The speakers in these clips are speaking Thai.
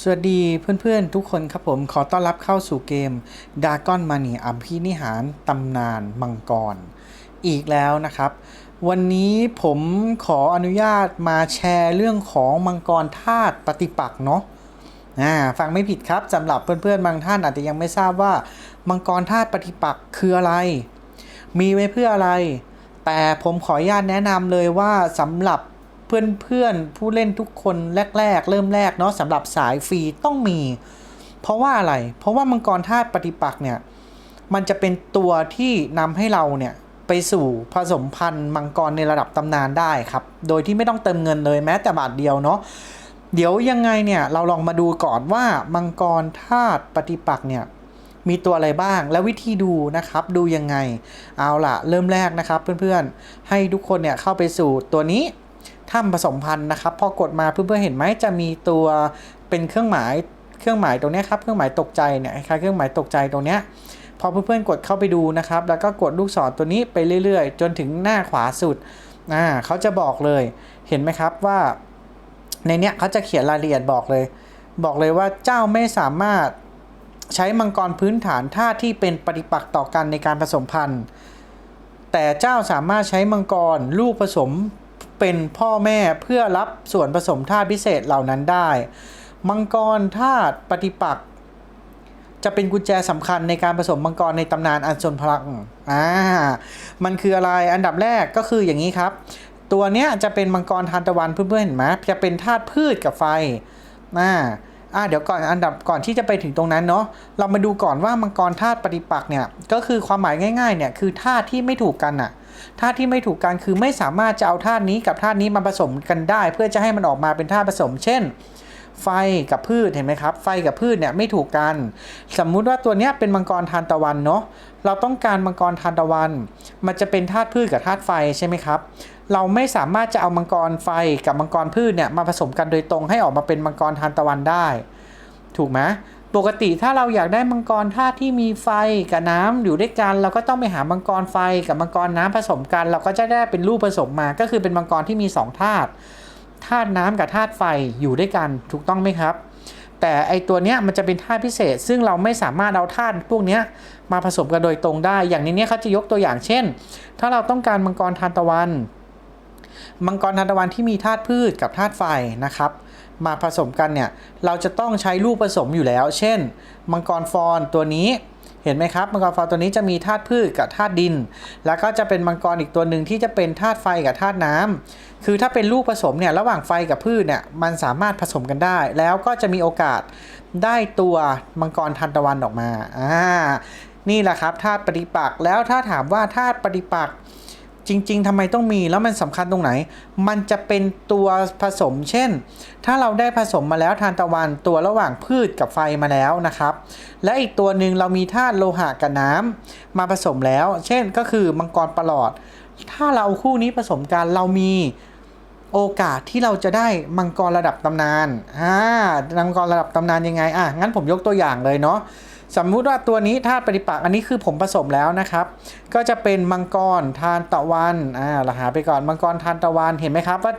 สวัสดีเพื่อนๆทุกคนครับผมขอต้อนรับเข้าสู่เกม d a g o n m a n i อัมพินิหารตำนานมังกร อีกแล้วนะครับ วันนี้ผมขออนุญาตมาแชร์เรื่องของมังกรธาตุปฏิปักษ์เนาะอ่าฟังไม่ผิดครับสำหรับเพื่อนๆบางท่านอาจจะยังไม่ทราบว่า มังกรธาตุปฏิปักษ์คืออะไร มีไว้เพื่ออะไร แต่ผมขออนุญาตแนะนำเลยว่าสำหรับ เพื่อนๆผู้เล่นทุกคนแรก ๆ เริ่มแรกเนาะสำหรับสายฟรีต้องมี เพราะว่าอะไร เพราะว่ามังกรธาตุปฏิปักษ์เนี่ยมันจะเป็นตัวที่นำให้เราเนี่ยไปสู่ผสมพันธุ์มังกรในระดับตำนานได้ครับ โดยที่ไม่ต้องเติมเงินเลยแม้แต่บาทเดียวเนาะเดี๋ยวยังไงเนี่ยเราลองมาดูก่อนว่ามังกรธาตุปฏิปักษ์เนี่ยมีตัวอะไรบ้างและวิธีดูนะครับดูยังไง เอาล่ะ เริ่มแรกนะครับเพื่อนๆ ให้ทุกคนเนี่ยเข้าไปสู่ตัวนี้ ถ้ำผสมพันธุ์นะครับ พอกดมาเพื่อนๆเห็นไหมจะมีตัวเป็นเครื่องหมายเครื่องหมายตรงนี้ครับเครื่องหมายตกใจเนี่ยคล้ายเครื่องหมายตกใจตรงเนี้ยพอเพื่อนๆกดเข้าไปดูนะครับ แล้วก็กดลูกศรตัวนี้ไปเรื่อยๆ จนถึงหน้าขวาสุดอ่าเขาจะบอกเลยเห็นไหมครับว่า ในเนี้ยเขาจะเขียนรายละเอียดบอกเลย บอกเลยว่าเจ้าไม่สามารถใช้มังกรพื้นฐานท่าที่เป็นปฏิปักษ์ต่อกันในการผสมพันธุ์ แต่เจ้าสามารถใช้มังกรลูกผสม เป็นพ่อแม่เพื่อรับส่วนผสมธาตุพิเศษเหล่านั้นได้ มังกรธาตุปฏิปักษ์จะเป็นกุญแจสำคัญในการผสมมังกรในตำนานอันทรงพลังอ่ามันคืออะไรอันดับแรกก็คืออย่างนี้ครับ ตัวเนี้ยจะเป็นมังกรทานตะวันเพื่อนๆเห็นไหมจะเป็นธาตุพืชกับไฟอ่าอ่าเดี๋ยวก่อนอันดับก่อนที่จะไปถึงตรงนั้นเนาะเรามาดูก่อนว่ามังกรธาตุปฏิปักษ์เนี่ยก็คือความหมายง่ายๆเนี่ยคือธาตุที่ไม่ถูกกันอะ ธาตุที่ไม่ถูกกันคือไม่สามารถจะเอาธาตุนี้กับธาตุนี้มาผสมกันได้ เพื่อจะให้มันออกมาเป็นธาตุผสม เช่น ไฟกับพืชเห็นไหมครับ ไฟกับพืชเนี่ยไม่ถูกกัน สมมุติว่าตัวเนี้ยเป็นมังกรทานตะวันเนาะเราต้องการมังกรทานตะวัน มันจะเป็นธาตุพืชกับธาตุไฟใช่ไหมครับเราไม่สามารถจะเอามังกรไฟกับมังกรพืชเนี่ยมาผสมกันโดยตรงให้ออกมาเป็นมังกรทานตะวันได้ ถูกไหม ปกติถ้าเราอยากได้มังกรธาตุที่มีไฟกับน้ำอยู่ด้วยกัน เราก็ต้องไปหามังกรไฟกับมังกรน้ำผสมกัน เราก็จะได้เป็นรูปผสมมา ก็คือเป็นมังกรที่มีสองธาตุธาตุน้ำกับธาตุไฟอยู่ด้วยกันถูกต้องไหมครับ แต่ไอตัวเนี้ยมันจะเป็นธาตุพิเศษ ซึ่งเราไม่สามารถเอาธาตุพวกเนี้ยมาผสมกันโดยตรงได้ อย่างในเนี้ยเขาจะยกตัวอย่างเช่น ถ้าเราต้องการมังกรทานตะวัน มังกรทานตะวันที่มีธาตุพืชกับธาตุไฟนะครับ มาผสมกันเนี่ยเราจะต้องใช้ลูกผสมอยู่แล้ว เช่น มังกรฟอนตัวนี้เห็นไหมครับมังกรฟอนตัวนี้จะมีธาตุพืชกับธาตุดิน แล้วก็จะเป็นมังกรอีกตัวหนึ่งที่จะเป็นธาตุไฟกับธาตุน้ำคือถ้าเป็นลูกผสมเนี่ยระหว่างไฟกับพืชเนี่ยมันสามารถผสมกันได้ แล้วก็จะมีโอกาสได้ตัวมังกรทันตะวันออกมาอ่านี่แหละครับธาตุปฏิปักษ์แล้วถ้าถามว่าธาตุปฏิปักษ์ จริง ๆทำไมต้องมีแล้วมันสำคัญตรงไหน มันจะเป็นตัวผสม เช่น ถ้าเราได้ผสมมาแล้วทานตะวันตัวระหว่างพืชกับไฟมาแล้วนะครับ และอีกตัวหนึ่งเรามีธาตุโลหะกับน้ำมาผสมแล้ว เช่นก็คือมังกรประหลอด ถ้าเราเอาคู่นี้ผสมกันเรามีโอกาสที่เราจะได้มังกรระดับตำนานอ่ามังกรระดับตำนานยังไงอะงั้นผมยกตัวอย่างเลยเนาะ สมมุติว่าตัวนี้ธาตุปฏิปักษ์อันนี้คือผมผสมแล้วนะครับ ก็จะเป็นมังกรทานตะวันอ่าเราหาไปก่อนมังกรทานตะวันเห็นไหมครับว่า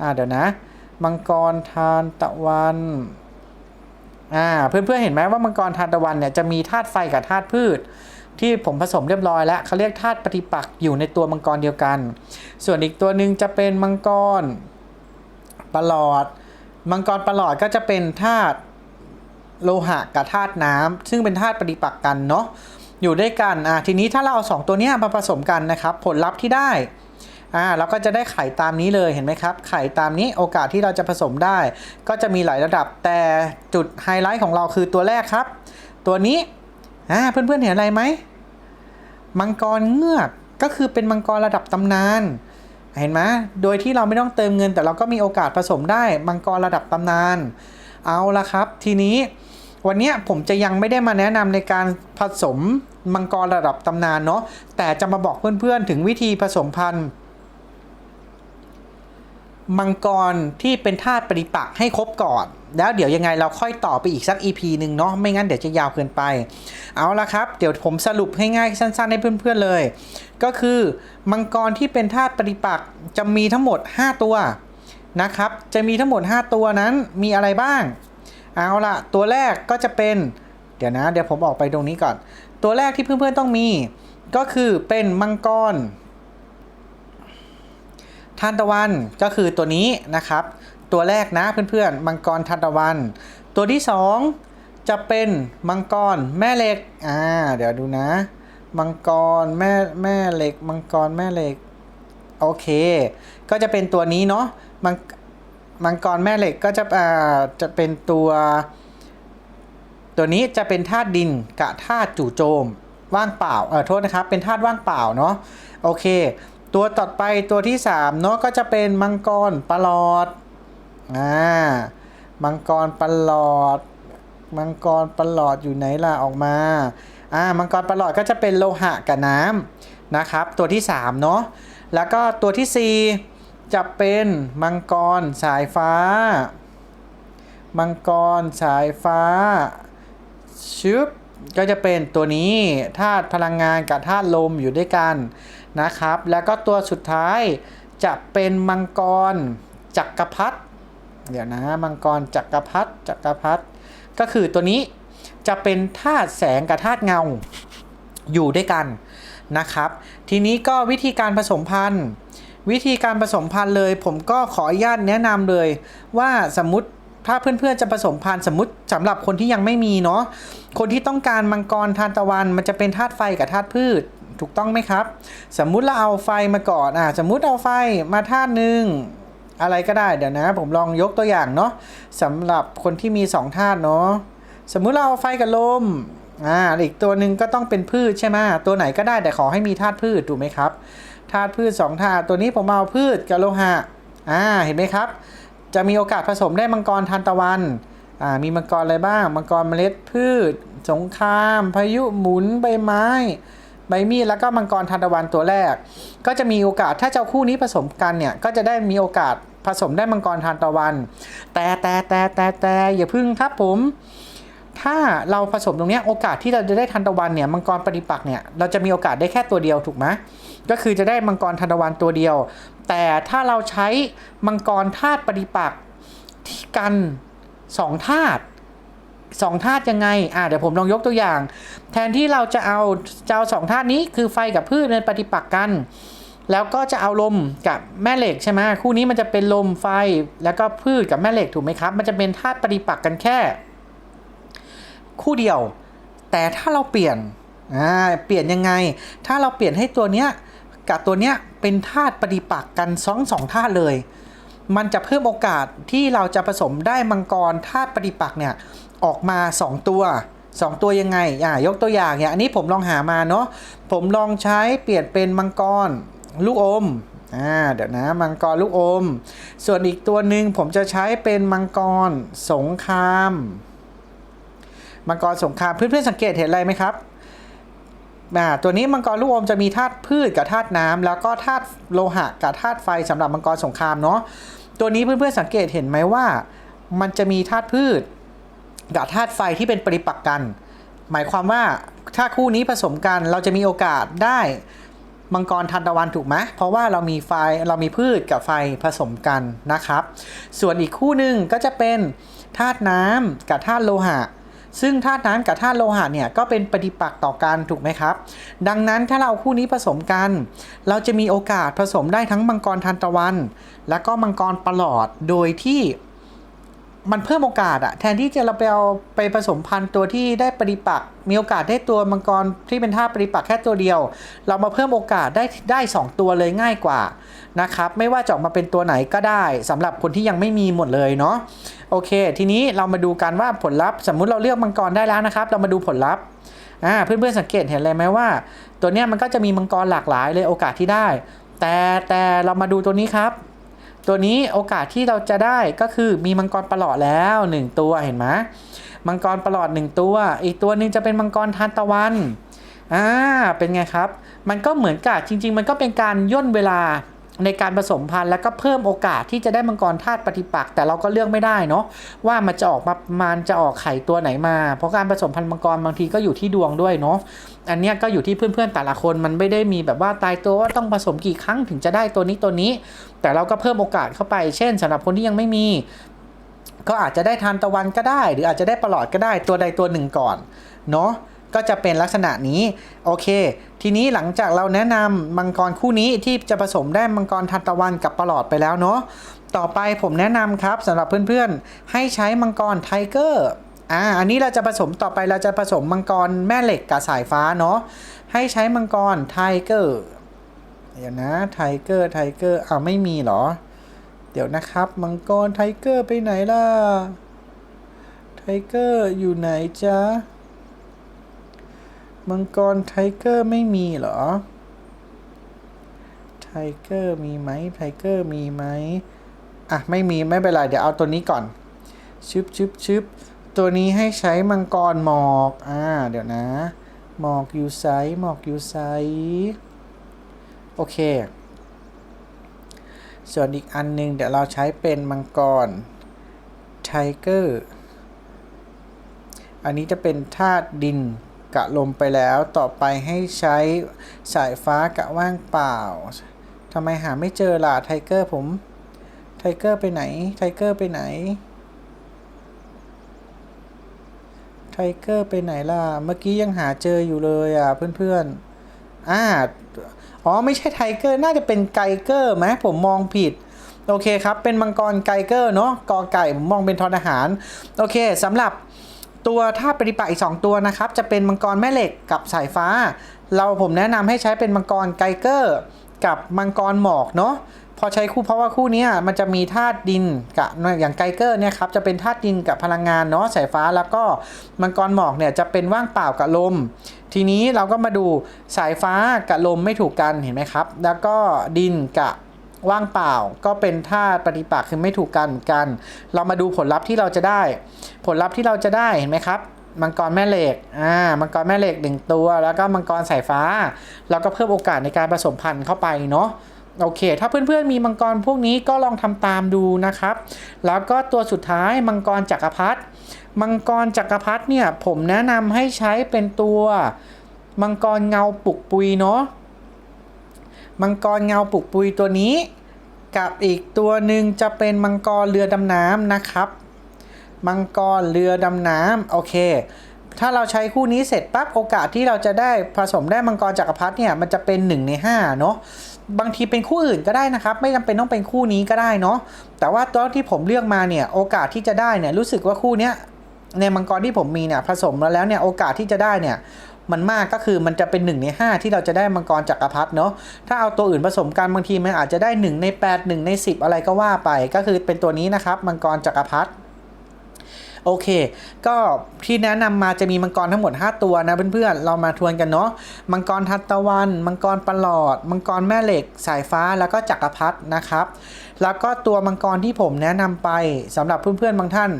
อ่าเดี๋ยวนะ มังกรทานตะวันอ่าเพื่อนๆเห็นไหมว่ามังกรทานตะวันเนี่ยจะมีธาตุไฟกับธาตุพืช ที่ผมผสมเรียบร้อยแล้วเขาเรียกธาตุปฏิปักษ์อยู่ในตัวมังกรเดียวกัน ส่วนอีกตัวหนึ่งจะเป็นมังกรประหลอด มังกรประหลอดก็จะเป็นธาตุ โลหะกับธาตุน้ำซึ่งเป็นธาตุปฏิปักษ์กันเนาะอยู่ด้วยกันอ่าทีนี้ถ้าเราเอาสองตัวเนี้ยมาผสมกันนะครับ ผลลัพธ์ที่ได้อ่าเราก็จะได้ไข่ตามนี้เลยเห็นไหมครับ ไข่ตามนี้โอกาสที่เราจะผสมได้ ก็จะมีหลายระดับแต่จุดไฮไลท์ของเราคือตัวแรกครับ ตัวนี้อ่าเพื่อนๆเห็นอะไรไหมมังกรเงือกก็คือเป็นมังกรระดับตำนาน เห็นไหมโดยที่เราไม่ต้องเติมเงิน แต่เราก็มีโอกาสผสมได้มังกรระดับตำนาน เอาละครับ ทีนี้ วันนี้ผมจะยังไม่ได้มาแนะนำในการผสมมังกรระดับตำนานเนาะแต่จะมาบอกเพื่อนๆถึงวิธีผสมพันธุ์มังกรที่เป็นธาตุปฏิปักษ์ให้ครบก่อน แล้วเดี๋ยวยังไงเราค่อยต่อไปอีกสัก EP หนึ่งเนาะไม่งั้นเดี๋ยวจะยาวเกินไป เอาละครับ เดี๋ยวผมสรุปให้ง่ายสั้นๆ ให้เพื่อนๆเลย ก็คือมังกรที่เป็นธาตุปฏิปักษ์จะมีทั้งหมด 5 ตัวนะครับ จะมีทั้งหมด 5 ตัวนั้นมีอะไรบ้าง เอาละตัวแรกก็จะเป็น เดี๋ยวนะ เดี๋ยวผมออกไปตรงนี้ก่อน ตัวแรกที่เพื่อนๆต้องมี ก็คือเป็นมังกรทานตะวันก็คือตัวนี้นะครับ ตัวแรกนะเพื่อนๆมังกรทานตะวัน ตัวที่สองจะเป็นมังกรแม่เหล็กอ่าเดี๋ยวดูนะ มังกรแม่แม่เหล็ก มังกรแม่เหล็กโอเค ก็จะเป็นตัวนี้เนาะมัง มังกรแม่เหล็กก็จะอ่าจะเป็นตัว ตัวนี้จะเป็นธาตุดินกับธาตุจู่โจมว่างเปล่าเออโทษนะครับ เป็นธาตุว่างเปล่าเนาะโอเค ตัวต่อไปตัวที่3เนาะก็จะเป็นมังกรปลอดอ่ามังกรปลอด มังกรปลอดอยู่ไหนล่ะออกมาอ่ามังกรปลอดก็จะเป็นโลหะกับน้ำนะครับ ตัวที่3เนาะแล้วก็ตัวที่4 จะเป็นมังกรสายฟ้า มังกรสายฟ้าชึบก็จะเป็นตัวนี้ธาตุพลังงานกับธาตุลมอยู่ด้วยกันนะครับ แล้วก็ตัวสุดท้ายจะเป็นมังกรจักรพรรดิเดี๋ยวนะมังกรจักรพรรดิจักรพรรดิก็คือตัวนี้จะเป็นธาตุแสงกับธาตุเงาอยู่ด้วยกันนะครับ ทีนี้ก็วิธีการผสมพันธุ์ วิธีการผสมพันธุ์เลย ผมก็ขออนุญาตแนะนำเลย ว่าสมมติถ้าเพื่อนๆจะผสมพันธุ์สมมติสำหรับคนที่ยังไม่มีเนาะคนที่ต้องการมังกรทานตะวัน มันจะเป็นธาตุไฟกับธาตุพืชถูกต้องไหมครับ สมมุติเราเอาไฟมาก่อนอะสมมุติเอาไฟมาธาตุหนึ่งอะไรก็ได้เดี๋ยวนะ ผมลองยกตัวอย่างเนาะสำหรับคนที่มี2ธาตุเนาะสมมุติเราเอาไฟกับลมอ่าอีกตัวหนึ่งก็ต้องเป็นพืชใช่ไหมตัวไหนก็ได้แต่ขอให้มีธาตุพืชถูกไหมครับ ธาตุพืชสองธาตุตัวนี้ผมเอาพืชกับโลหะอ่าเห็นไหมครับ จะมีโอกาสผสมได้มังกรทานตะวันอ่ามีมังกรอะไรบ้าง มังกรเมล็ดพืช สงคราม พายุหมุนใบไม้ ใบมีดแล้วก็มังกรทานตะวันตัวแรก ก็จะมีโอกาสถ้าเจ้าคู่นี้ผสมกันเนี่ยก็จะได้มีโอกาสผสมได้มังกรทานตะวัน แต่แต่แต่แต่แต่อย่าพึ่งครับผม ถ้าเราผสมตรงนี้โอกาสที่เราจะได้ทันตะวันเนี่ยมังกรปฏิปักษ์เนี่ยเราจะมีโอกาสได้แค่ตัวเดียวถูกไหมก็คือจะได้มังกรทันตะวันตัวเดียว แต่ถ้าเราใช้มังกรธาตุปฏิปักษ์ที่กันสองธาตุสองธาตุยังไง อ่าเดี๋ยวผมลองยกตัวอย่าง แทนที่เราจะเอาจะเอาสองธาตุนี้คือไฟกับพืชเป็นปฏิปักษ์กัน แล้วก็จะเอาลมกับแม่เหล็กใช่ไหมคู่นี้มันจะเป็นลมไฟแล้วก็พืชกับแม่เหล็กถูกไหมครับ มันจะเป็นธาตุปฏิปักษ์กันแค่ คู่เดียว แต่ถ้าเราเปลี่ยนอ่าเปลี่ยนยังไง ถ้าเราเปลี่ยนให้ตัวเนี้ยกับตัวเนี้ยเป็นธาตุปฏิปักษ์กันสองสองธาตุเลย มันจะเพิ่มโอกาสที่เราจะผสมได้มังกรธาตุปฏิปักษ์เนี่ยออกมา 2 ตัว 2 ตัวยังไงอ่ายกตัวอย่างเนี่ยอันนี้ผมลองหามาเนาะผมลองใช้เปลี่ยนเป็นมังกรลูกอมอ่าเดี๋ยวนะมังกรลูกอม ส่วนอีกตัวหนึ่งผมจะใช้เป็นมังกรสงคราม มังกรสงครามเพื่อนๆสังเกตเห็นอะไรไหมครับตัวนี้มังกรลูกอมจะมีธาตุพืชกับธาตุน้ำแล้วก็ธาตุโลหะกับธาตุไฟสำหรับมังกรสงครามเนาะตัวนี้เพื่อนๆสังเกตเห็นไหมว่า มันจะมีธาตุพืชกับธาตุไฟที่เป็นปริปักษ์กัน หมายความว่าถ้าคู่นี้ผสมกันเราจะมีโอกาสได้มังกรทันตะวันถูกไหมเพราะว่าเรามีไฟเรามีพืชกับไฟผสมกันนะครับ ส่วนอีกคู่หนึ่งก็จะเป็นธาตุน้ำกับธาตุโลหะ ซึ่งธาตุน้ำกับธาตุโลหะเนี่ยก็เป็นปฏิปักษ์ต่อกันถูกไหมครับ ดังนั้นถ้าเราคู่นี้ผสมกัน เราจะมีโอกาสผสมได้ทั้งมังกรทันตะวัน และก็มังกรประหลอดโดยที่มันเพิ่มโอกาสอะแทนที่จะเราไปเอาไปผสมพันธุ์ตัวที่ได้ปฏิปักษ์มีโอกาสได้ตัวมังกรที่เป็นธาตุปฏิปักษ์แค่ตัวเดียว เรามาเพิ่มโอกาสได้ได้สองตัวเลยง่ายกว่านะครับ ไม่ว่าจะออกมาเป็นตัวไหนก็ได้สำหรับคนที่ยังไม่มีหมดเลยเนาะ โอเค ทีนี้เรามาดูกันว่าผลลัพธ์ สมมุติเราเลือกมังกรได้แล้วนะครับ เรามาดูผลลัพธ์อ่าเพื่อนๆสังเกตเห็นเลยไหมว่า ตัวเนี้ยมันก็จะมีมังกรหลากหลายเลยโอกาสที่ได้ แต่แต่เรามาดูตัวนี้ครับ ตัวนี้โอกาสที่เราจะได้ก็คือมีมังกรประหลอดแล้ว 1 ตัวเห็นไหมมังกรประหลอด 1 ตัว อีกตัวหนึ่งจะเป็นมังกรทานตะวันอ่าเป็นไงครับ มันก็เหมือนกับจริง ๆ มันก็เป็นการย่นเวลา ในการผสมพันธุ์แล้วก็เพิ่มโอกาสที่จะได้มังกรธาตุปฏิปักษ์แต่เราก็เลือกไม่ได้เนาะว่ามันจะออกมามันจะออกไข่ตัวไหนมา เพราะการผสมพันธุ์มังกรบางทีก็อยู่ที่ดวงด้วยเนาะอันนี้ก็อยู่ที่เพื่อนๆแต่ละคนมันไม่ได้มีแบบว่าตายตัวว่าต้องผสมกี่ครั้งถึงจะได้ตัวนี้ตัวนี้ แต่เราก็เพิ่มโอกาสเข้าไป เช่นสำหรับคนที่ยังไม่มี ก็อาจจะได้ทานตะวันก็ได้ หรืออาจจะได้ปลอดก็ได้ตัวใดตัวหนึ่งก่อนเนาะ ก็จะเป็นลักษณะนี้ โอเค ทีนี้หลังจากเราแนะนำมังกรคู่นี้ที่จะผสมได้มังกรทานตะวันกับปลอดไปแล้วเนาะต่อไปผมแนะนำครับสำหรับเพื่อนๆ ให้ใช้มังกรไทเกอร์อ่าอันนี้เราจะผสมต่อไปเราจะผสมมังกรแม่เหล็กกับสายฟ้าเนาะให้ใช้มังกรไทเกอร์เดี๋ยวนะไทเกอร์ไทเกอร์อ้าวไม่มีเหรอ เดี๋ยวนะครับมังกรไทเกอร์ไปไหนล่ะไทเกอร์อยู่ไหนจ๊ะ มังกรไทเกอร์ไม่มีเหรอ ไทเกอร์มีไหมไทเกอร์มีไหมอะ ไม่มีไม่เป็นไร เดี๋ยวเอาตัวนี้ก่อน ชึบชึบชึบตัวนี้ให้ใช้มังกรหมอก อ่า เดี๋ยวนะ หมอกอยู่ไซส์หมอกอยู่ไซส์โอเค ส่วนอีกอันหนึง เดี๋ยวเราใช้เป็นมังกรไทเกอร์ อันนี้จะเป็นธาตุดิน กะลมไปแล้วต่อไปให้ใช้สายฟ้ากะว่างเปล่าทำไมหาไม่เจอล่ะไทเกอร์ผมไทเกอร์ไปไหนไทเกอร์ไปไหนไทเกอร์ไปไหนล่ะเมื่อกี้ยังหาเจออยู่เลยอะเพื่อนๆอ่าอ๋อไม่ใช่ไทเกอร์น่าจะเป็นไกเกอร์ไหมผมมองผิดโอเคครับ เป็นมังกรไกเกอร์เนาะกอไก่ผมมองเป็นทอทหาร โอเคสำหรับ ตัวท่าปฏิปักษ์อีก 2 ตัวนะครับ จะเป็นมังกรแม่เหล็กกับสายฟ้า เราผมแนะนำให้ใช้เป็นมังกรไกเกอร์กับมังกรหมอกเนาะพอใช้คู่เพราะว่าคู่นี้มันจะมีธาตุดินกับอย่างไกเกอร์เนี่ยครับจะเป็นธาตุดินกับพลังงานเนาะสายฟ้าแล้วก็มังกรหมอกเนี่ยจะเป็นว่างเปล่ากับลม ทีนี้เราก็มาดูสายฟ้ากับลมไม่ถูกกันเห็นไหมครับ แล้วก็ดินกับ ว่างเปล่าก็เป็นธาตุปฏิปักษ์คือไม่ถูกกันเหมือนกัน เรามาดูผลลัพธ์ที่เราจะได้ ผลลัพธ์ที่เราจะได้เห็นไหมครับมังกรแม่เหล็ก อ่า มังกรแม่เหล็กหนึ่งตัว แล้วก็มังกรสายฟ้า แล้วก็เพิ่มโอกาสในการผสมพันธุ์เข้าไปเนาะ โอเค ถ้าเพื่อนๆมีมังกรพวกนี้ก็ลองทำตามดูนะครับ แล้วก็ตัวสุดท้ายมังกรจักรพรรดิ มังกรจักรพรรดิเนี่ยผมแนะนำให้ใช้เป็นตัวมังกรเงาปลุกปุยเนาะ มังกรเงาปุกปุยตัวนี้ กับอีกตัวหนึ่งจะเป็นมังกรเรือดำน้ำนะครับ มังกรเรือดำน้ำโอเค ถ้าเราใช้คู่นี้เสร็จปั๊บโอกาสที่เราจะได้ผสมได้มังกรจักรพรรดิเนี่ยมันจะเป็น 1 ใน 5 เนาะบางทีเป็นคู่อื่นก็ได้นะครับ ไม่จำเป็นต้องเป็นคู่นี้ก็ได้เนาะแต่ว่าตัวที่ผมเลือกมาเนี่ยโอกาสที่จะได้เนี่ยรู้สึกว่าคู่เนี้ยในมังกรที่ผมมีเนี่ยผสมมาแล้วเนี่ยโอกาสที่จะได้เนี่ย มันมากก็คือมันจะเป็น1ใน5 ที่เราจะได้มังกรจักรพรรดิเนาะถ้าเอาตัวอื่นผสมกันบางทีมันอาจจะได้ 1 ใน 8 1 ใน 10 อะไรก็ว่าไป ก็คือเป็นตัวนี้นะครับมังกรจักรพรรดิโอเค ก็ที่แนะนำมาจะมีมังกรทั้งหมด 5 ตัวนะเพื่อนๆ เรามาทวนกันเนาะ มังกรทัตตะวัน มังกรประหลอด มังกรแม่เหล็ก สายฟ้า แล้วก็จักรพรรดินะครับ แล้วก็ตัวมังกรที่ผมแนะนำไปสำหรับเพื่อนๆ บางท่าน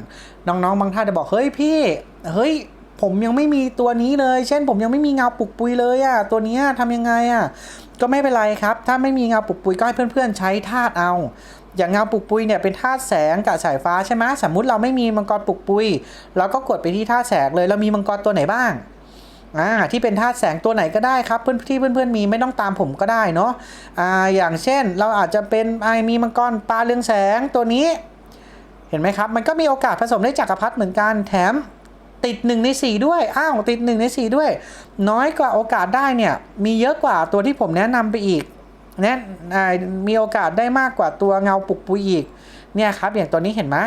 น้องๆ บางท่านจะบอก เฮ้ยพี่ เฮ้ย ผมยังไม่มีตัวนี้เลย เช่น ผมยังไม่มีเงาปุกปุยเลยอะตัวนี้ยทำยังไงอะก็ไม่เป็นไรครับ ถ้าไม่มีเงาปุกปุยก็ให้เพื่อนๆใช้ธาตุเอา อย่างเงาปุกปุยเนี่ยเป็นธาตุแสงกับสายฟ้าใช่ไหมสมมุติเราไม่มีมังกรปุกปุยเราก็กดไปที่ธาตุแสงเลยเรามีมังกรตัวไหนบ้างอ่าที่เป็นธาตุแสงตัวไหนก็ได้ครับเพื่อนที่เพื่อนๆมีไม่ต้องตามผมก็ได้เนาะอ่าอย่างเช่นเราอาจจะเป็นไอมีมังกรปลาเรืองแสงตัวนี้ เห็นไหมครับ มันก็มีโอกาสผสมได้จักรพรรดิเหมือนกันแถม ติด 1 ใน 4 ด้วย อ้าว ติด 1 ใน 4 ด้วย น้อยกว่าโอกาสได้เนี่ย มีเยอะกว่าตัวที่ผมแนะนำไปอีกแนะอ่มีโอกาสได้มากกว่าตัวเงาปุกปุยอีก เนี่ยครับ อย่างตัวนี้เห็นไหม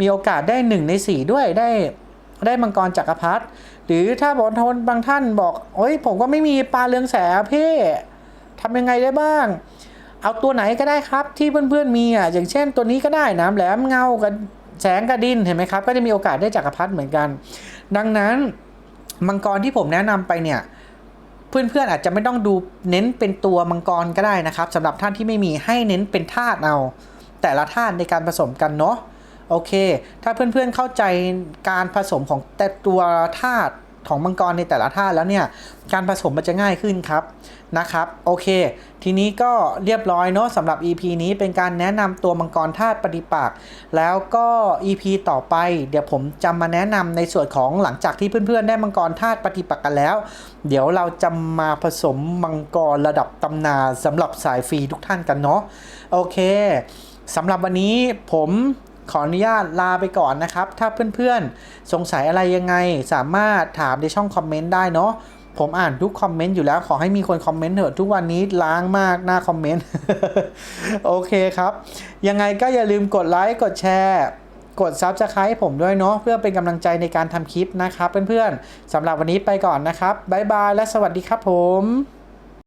มีโอกาสได้ 1 ใน 4 ด้วย ได้ ได้มังกรจักรพรรดิ หรือถ้าบางทนบางท่านบอกโอ้ยผมก็ไม่มีปลาเรืองแสงเพ่ทำยังไงได้บ้าง เอาตัวไหนก็ได้ครับที่เพื่อนๆมีอะ อย่างเช่นตัวนี้ก็ได้น้ำแหลมเงากับ แสงกระดินเห็นไหมครับ ก็จะมีโอกาสได้จักรพรรดิเหมือนกัน ดังนั้นมังกรที่ผมแนะนำไปเนี่ยเพื่อนๆอาจจะไม่ต้องดูเน้นเป็นตัวมังกรก็ได้นะครับสำหรับท่านที่ไม่มีให้เน้นเป็นธาตุเอา แต่ละธาตุในการผสมกันเนาะโอเค ถ้าเพื่อนๆเข้าใจการผสมของแต่ตัวธาตุ ของมังกรในแต่ละธาตุแล้วเนี่ยการผสมมันจะง่ายขึ้นครับนะครับโอเค ทีนี้ก็เรียบร้อยเนาะสำหรับ EP นี้เป็นการแนะนำตัวมังกรธาตุปฏิปักษ์แล้วก็ EP ต่อไป เดี๋ยวผมจะมาแนะนำในส่วนของหลังจากที่เพื่อนๆ ได้มังกรธาตุปฏิปักษ์กันแล้ว เดี๋ยวเราจะมาผสมมังกรระดับตำนานสำหรับสายฟรีทุกท่านกันเนาะโอเคสำหรับวันนี้ผม ขออนุญาตลาไปก่อนนะครับ ถ้าเพื่อนๆ สงสัยอะไรยังไง สามารถถามในช่องคอมเมนต์ได้เนาะผมอ่านทุกคอมเมนต์อยู่แล้วขอให้มีคนคอมเมนต์เถอะทุกวันนี้ล้างมากหน้าคอมเมนต์ โอเคครับ ยังไงก็อย่าลืมกดไลค์กดแชร์กด Subscribe ให้ผมด้วยเนาะเพื่อเป็นกำลังใจในการทำคลิปนะครับเพื่อนๆสำหรับวันนี้ไปก่อนนะครับบ๊ายบายและสวัสดีครับผม